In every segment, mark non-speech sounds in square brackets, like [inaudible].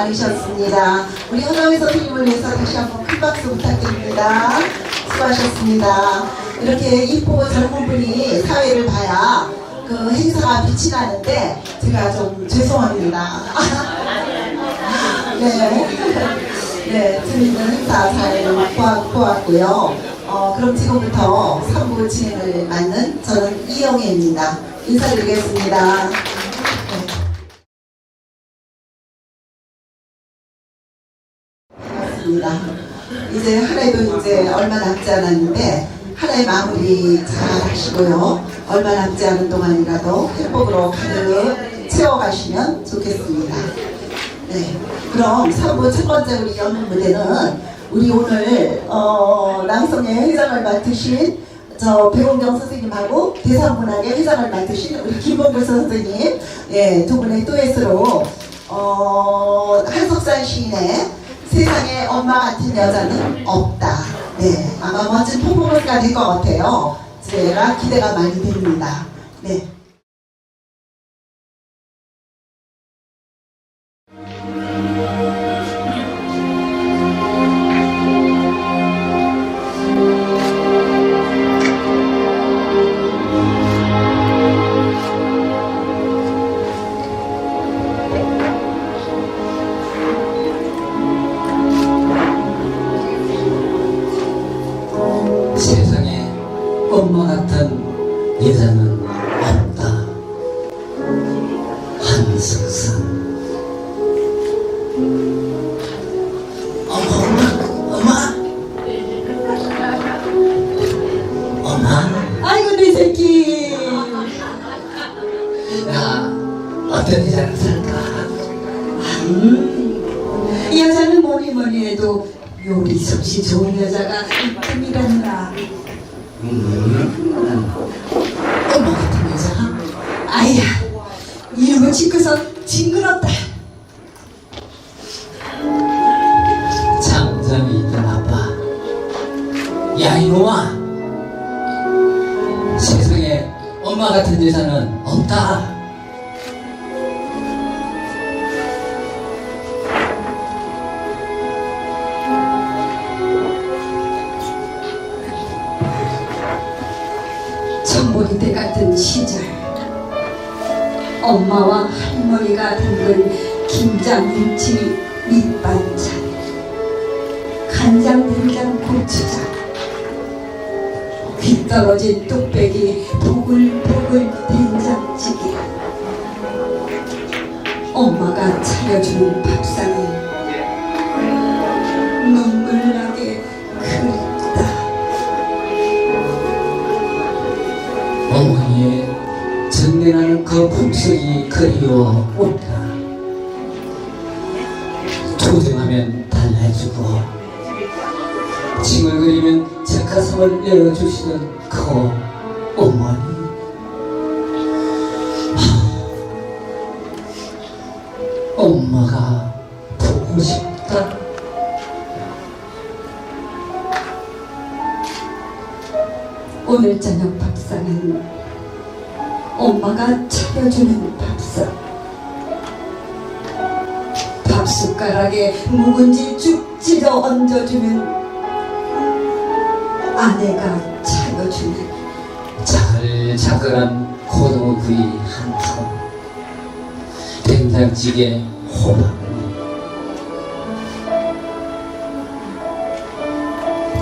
많으셨습니다. 우리 허나위 선생님을 위해서 다시 한번 큰 박수 부탁드립니다. 수고하셨습니다. 이렇게 이쁘고 젊은 분이 사회를 봐야 그 행사가 빛이 나는데 제가 좀 죄송합니다. [laughs] 네. 네, 재밌는 행사 잘 보았고요. 어, 그럼 지금부터 3부 진행을 맡는 저는 이영애입니다. 인사드리겠습니다. 네. 반갑습니다. 이제 한 해도 이제 얼마 남지 않았는데 한해 마무리 잘 하시고요. 얼마 남지 않은 동안이라도 행복으로 가득 채워가시면 좋겠습니다. 네. 그럼 3부 첫 번째 우리 연극 무대는 우리 오늘 어, 낭성의 회장을 맡으신 저 배홍경 선생님하고 대상문학의 회장을 맡으신 우리 김봉글 선생님 예, 두 분의 듀엣으로 어, 한석산 시인의 세상에 엄마 같은 여자는 없다. 네, 아마 멋진 퍼포먼스가 될것 같아요. 제가 기대가 많이 됩니다. 네. 어떤 여자를 살까? 여자는 뭐니 뭐니 해도 요리 솜씨 좋은 여자가 있음이란다. 엄마 같은 여자? 아야, 이름을 짓고서 징그럽다. 장점이 있던 아빠. 야, 이놈아. 세상에 엄마 같은 여자는 없다. 엄마와 할머니가 담근 김장김치 밑반찬, 간장 된장 고추장, 귀 떨어진 뚝배기 보글보글 된장찌개, 엄마가 차려주는 밥상에 그 품속이 그리워 온다. 조정하면 달래주고 칭얼거리면 제 가슴을 내어주시는 그 어머니. 하, 엄마가 보고 싶다. 오늘 저녁 밥상은 엄마가 차려주는 밥상. 밥 숟가락에 묵은지 쭉 찢어 얹어주면 아내가 차려주는 자글자글한 고등어구이 한 통, 된장찌개 호박,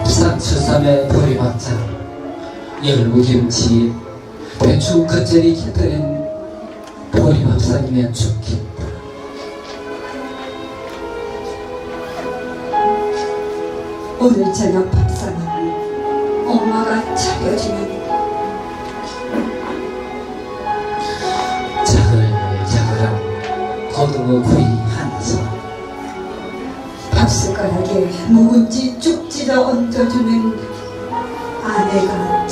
상추쌈에 보리밥장, 열무김치, 배추 겉절이 깃들인 보리 밥상이면 좋겠다. 오늘 저녁 밥상은 엄마가 차려주는 자글자글한 고등어구이 한 성, 밥 숟가락에 묵은지 쭉 찢어 얹어주는 아내가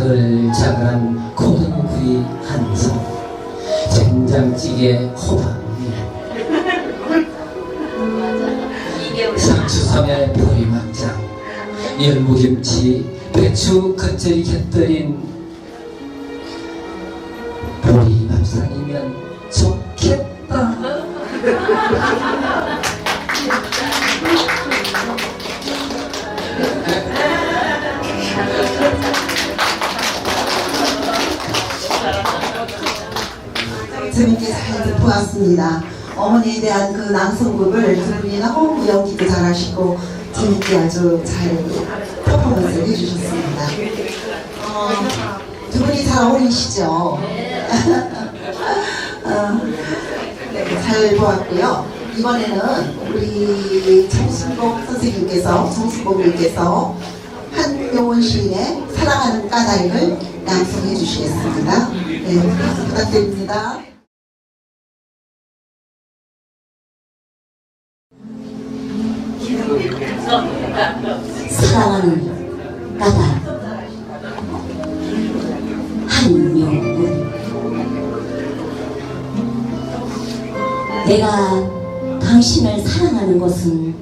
자글자글한 고등어구이 한 성, 된장찌개 호박, 상추삼에 보리막장, 열무김치, 배추 겉절이 곁들인 보리밥상이면 좋겠다. 재밌게 잘 듣고 왔습니다. 어머니에 대한 그 낭송곡을 두 분이 너무 연기도 잘하시고 재밌게 아주 잘 퍼포먼스를 해주셨습니다. 어, 두 분이 잘 어울리시죠? [laughs] 어, 네, 잘 보았고요. 이번에는 우리 정순복 선생님께서 정순복님께서 한용원 시인의 사랑하는 까닭을 낭송해 주시겠습니다. 네, 부탁드립니다. 사랑하는 까닭 한명은 내가 당신을 사랑하는 것은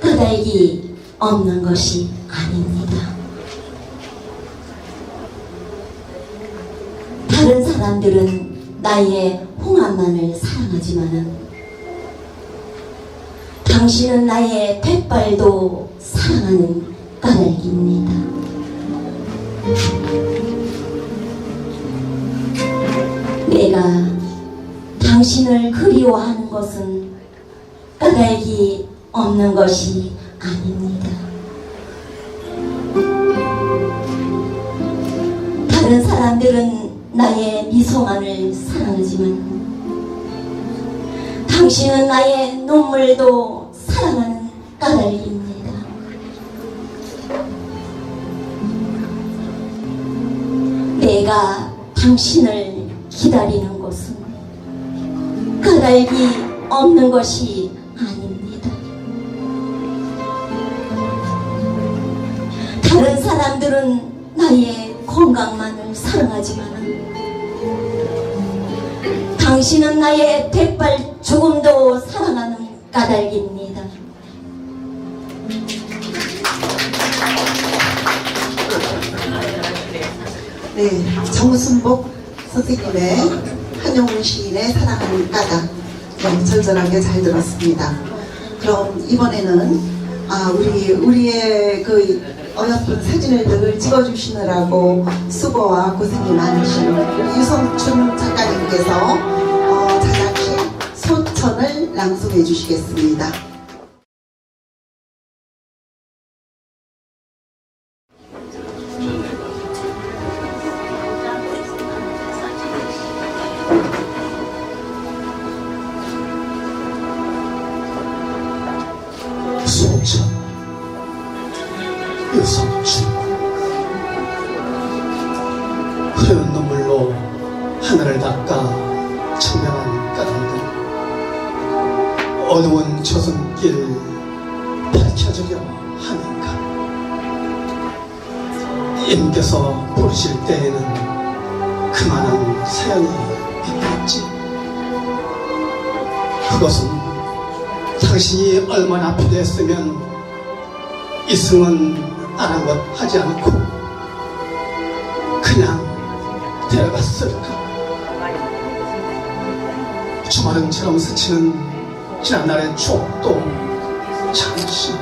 까닭이 없는 것이 아닙니다. 다른 사람들은 나의 홍합만을 사랑하지만은 당신은 나의 백발도 사랑하는 까닭입니다. 내가 당신을 그리워하는 것은 까닭이 없는 것이 아닙니다. 다른 사람들은 나의 미소만을 사랑하지만 당신은 나의 눈물도 사랑하는 까닭입니다. 내가 당신을 기다리는 것은 까닭이 없는 것이 아닙니다. 다른 사람들은 나의 건강만을 사랑하지만 당신은 나의 백발 조금도 사랑하는 까닭입니다. 네, 정순복 선생님의 한용운 시인의 사랑하는 까닭 네, 절절하게 잘 들었습니다. 그럼 이번에는 아 우리 우리의 그 어여쁜 사진을 늘 찍어주시느라고 수고와 고생이 많으신 유성춘 작가님께서 어, 자작신 소천을 낭송해 주시겠습니다. 그것은 당신이 얼마나 필요했으면 이승은 아랑곳 하지 않고 그냥 데려갔을까? 주마등처럼 스치는 지난날의 추억도 잠시.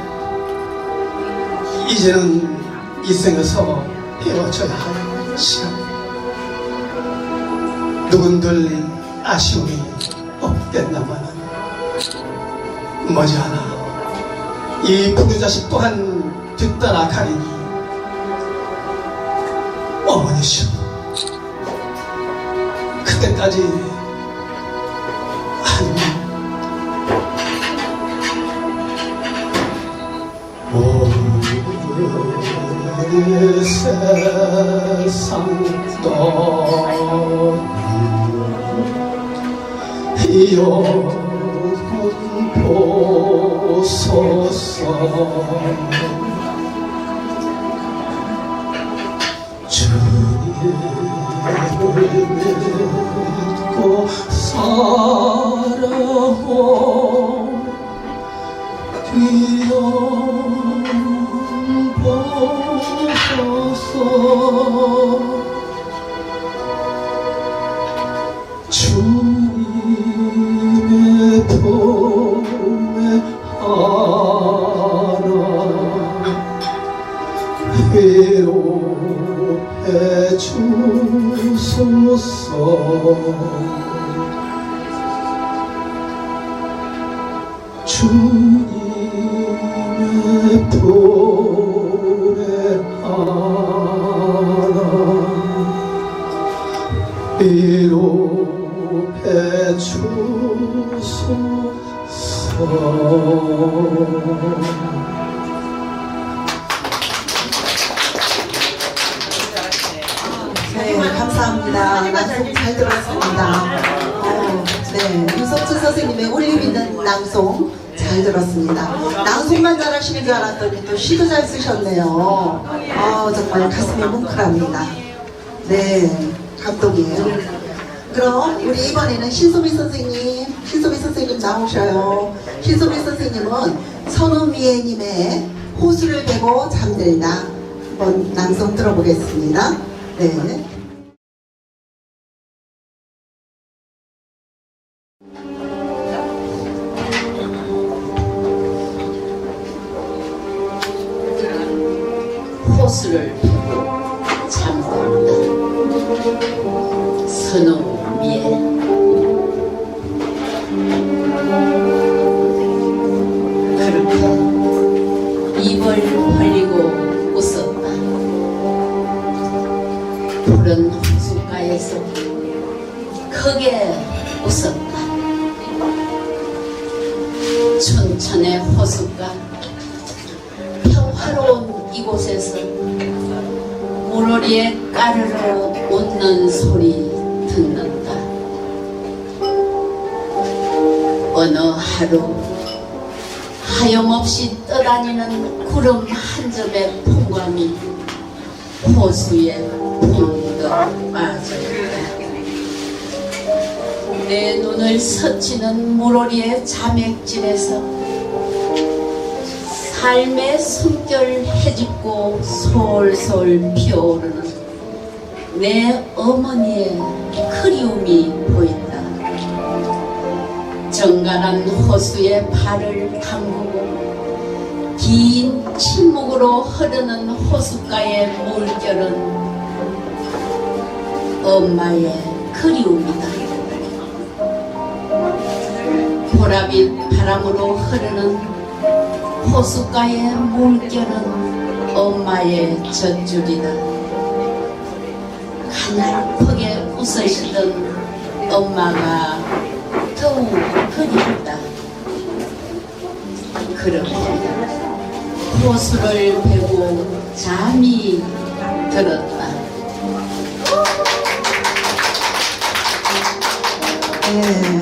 이제는 이 생에서 헤어져야 할 시간. 누군들 아쉬움이 없겠나마는 머지않아. 이 부류자식 또한 뒤따라 가리니 어머니시오 그때까지 한온 세상 떠 영혼 보 네, 감사합니다. 낭송 잘 들었습니다. 어, 네, 유석준 선생님의 울림 있는 낭송 잘 들었습니다. 낭송만 잘하시는 줄 알았더니 또 시도 잘 쓰셨네요. 어, 정말 가슴이 뭉클합니다. 네, 감동이에요. 그럼 우리 이번에는 신소미 선생님, 신소미 선생님 나오셔요. 신소미 선생님은 선우미애님의 호수를 대고 잠들다 한번 낭송 들어보겠습니다. 네. 호수를 피고 잠든다. 선우미에 그렇게 입을 벌리고 웃었다. 푸른 호숫가에서 크게 물오리에 까르르 웃는 소리 듣는다. 어느 하루 하염없이 떠다니는 구름 한 점의 풍광이 호수에 붕득 빠져있다. 내 눈을 스치는 물오리의 자맥질에서 삶의 숨결 해집고 솔솔 피어오르는 내 어머니의 그리움이 보인다. 정갈한 호수에 발을 담그고 긴 침묵으로 흐르는 호숫가의 물결은 엄마의 그리움이다. 보라빛 바람으로 흐르는 호숫가의 물결은 엄마의 젖줄이다. 가늘프게 웃으시던 엄마가 더욱 그리웠다. 그렇게 호수를 베고 잠이 들었다. 네.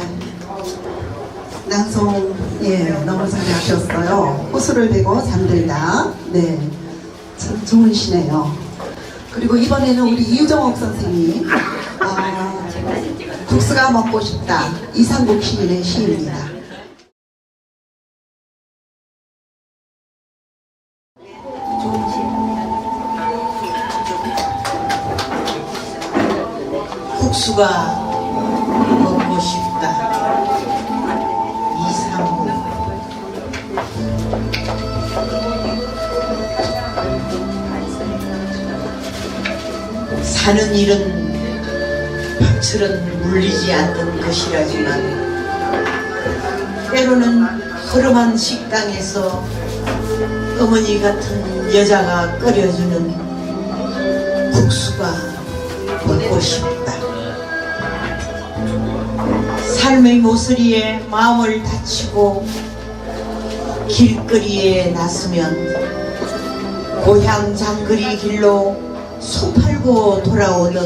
낭송, 예, 너무 잘하셨어요. 호수를 대고 잠들다. 네. 참 좋은 시네요. 그리고 이번에는 우리 이유정옥 선생님, 아, 국수가 먹고 싶다. 이상국 시인의 시입니다. 국수가 사는 일은 밥처럼 물리지 않는 것이라지만 때로는 허름한 식당에서 어머니 같은 여자가 끓여주는 국수가 먹고 싶다. 삶의 모서리에 마음을 다치고 길거리에 나서면 고향 장거리 길로 손 팔고 돌아오는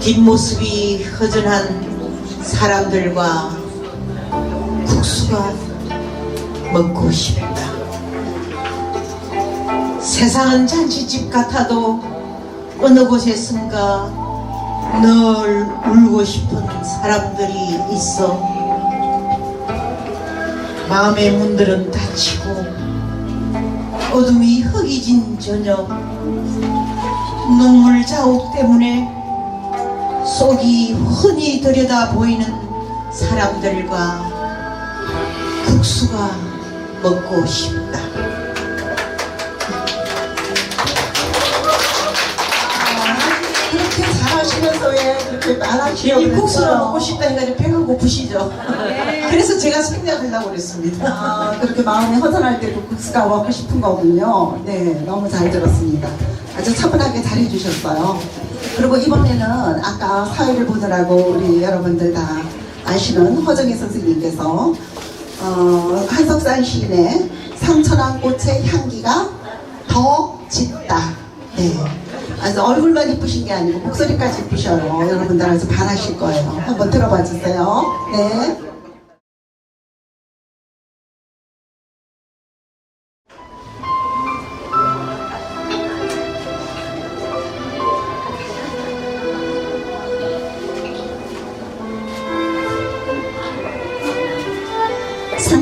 뒷모습이 허전한 사람들과 국수가 먹고 싶다. 세상은 잔치집 같아도 어느 곳에선가 늘 울고 싶은 사람들이 있어 마음의 문들은 닫히고 어둠이 흑이진 저녁 눈물 자욱 때문에 속이 흔히 들여다 보이는 사람들과 국수가 먹고 싶다. 하시면서 왜 그렇게 안 하시려고 이 국수를 그랬어요? 먹고 싶다 해가지고 배가 고프시죠? 그래서 제가 생략하려고 그랬습니다. 아, 그렇게 마음이 허전할 때도 국수가 먹고 싶은 거군요. 네, 너무 잘 들었습니다. 아주 차분하게 잘해 주셨어요. 그리고 이번에는 아까 사회를 보느라고 우리 여러분들 다 아시는 허정희 선생님께서 어, 한석산 시인의 상천한 꽃의 향기가 더 짙다. 네. 아주 얼굴만 이쁘신 게 아니고 목소리까지 이쁘셔요. 여러분들 아주 반하실 거예요. 한번 들어봐 주세요. 네.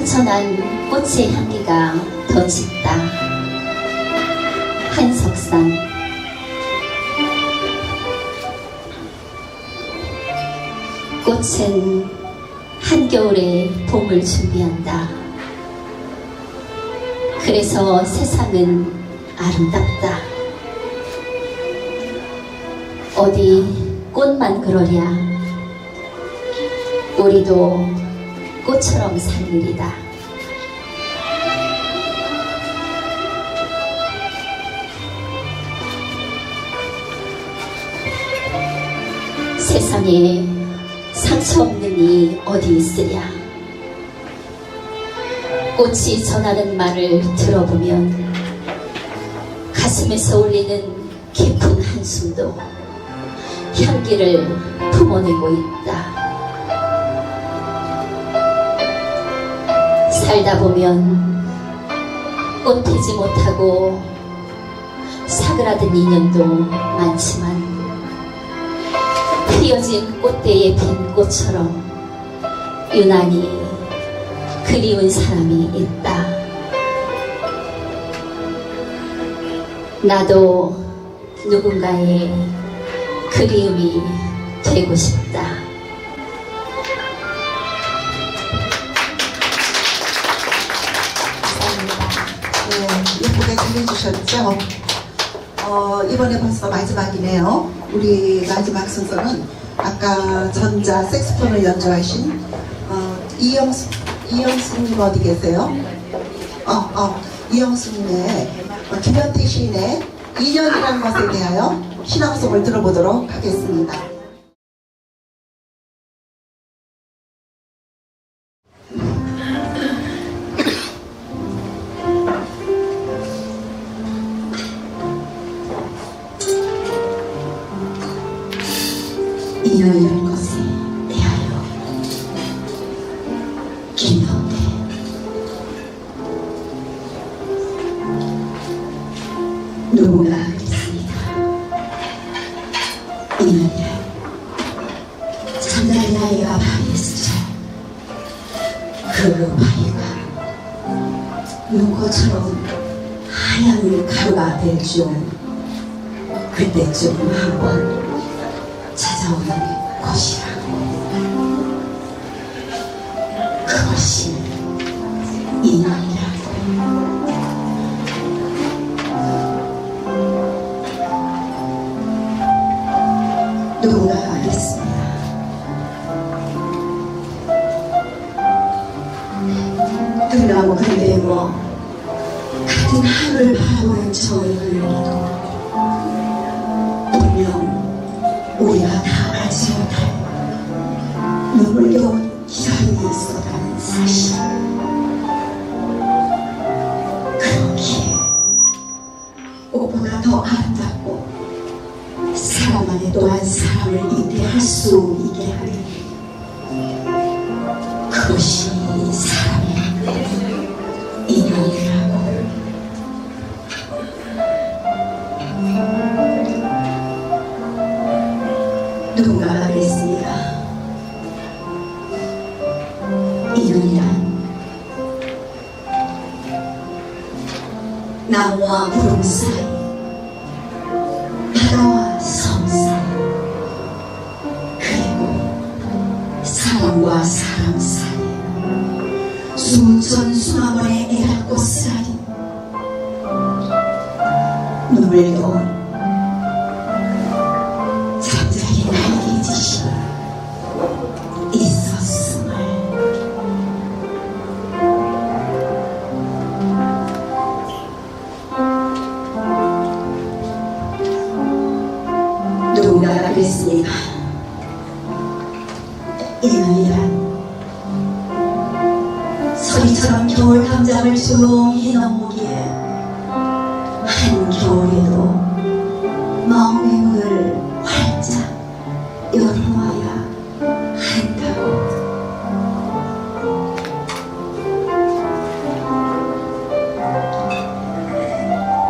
상처난 꽃의 향기가 더 짙다. 한석산 꽃은 한겨울에 봄을 준비한다. 그래서 세상은 아름답다. 어디 꽃만 그러랴. 우리도 꽃처럼 살 일이다. 세상에 상처 없는 이 어디 있으랴. 꽃이 전하는 말을 들어보면 가슴에서 울리는 깊은 한숨도 향기를 품어내고 있다. 살다 보면 꽃 피지 못하고 사그라든 인연도 많지만 피어진 꽃대에 핀 꽃처럼 유난히 그리운 사람이 있다. 나도 누군가의 그리움이 되고 싶다. 예쁘게 들려주셨죠? 어, 이번에 벌써 마지막이네요. 우리 마지막 순서는 아까 전자 색스폰을 연주하신 어, 이영수, 이영수님 어디 계세요? 어, 어, 이영수님의 어, 김현태 시인의 인연이라는 것에 대하여 신앙송을 들어보도록 하겠습니다. 하얀 가루가 될 줄 그때쯤 한번 찾아오는 것이라고 그것이 인연이 수 있게 하는 그것이 사람의 인연이라고 누군가 하겠습니다. 인연이란 나무와 구 수천 수만원의 애랄꽃 사이, 눈물겨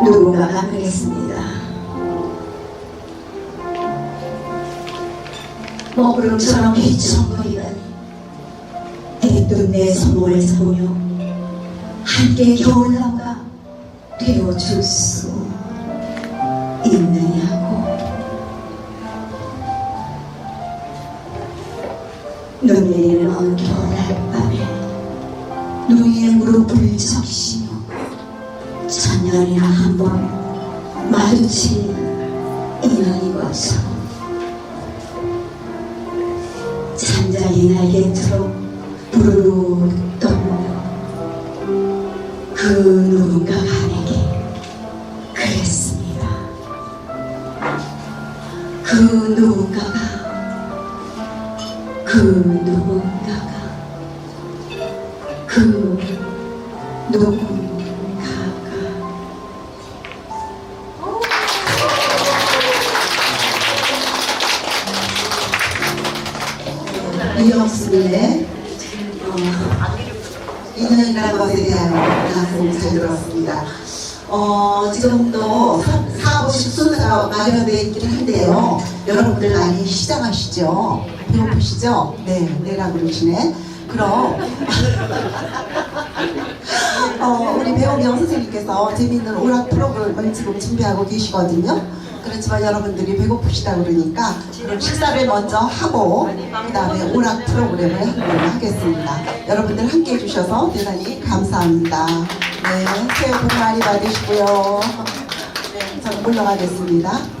누군가가 그랬습니다. 먹구름처럼 휘청거리더니 대뜸 내 손을 잡으며 함께 겨울나무가 되어줄 수 있느냐고 눈 내리는 어느 겨울 낮밤에 눈 위에 무릎을 적시 마주친 인연인 것처럼 잠자리 날개처럼 부르르 떠오르며 그 누군가가 내게 그랬습니다. 그 누군가가 그 누군가 시장하시죠? 배고프시죠? 네, 내가 그러시네. 그럼 [laughs] 어, 우리 배우 명 선생님께서 재미있는 오락 프로그램을 지금 준비하고 계시거든요. 그렇지만 여러분들이 배고프시다 그러니까 그럼 식사를 먼저 하고 그 다음에 오락 프로그램을 하도록 하겠습니다. 여러분들 함께 해주셔서 대단히 감사합니다. 네, 새해 복 많이 받으시고요. 네, 저는 물러가겠습니다.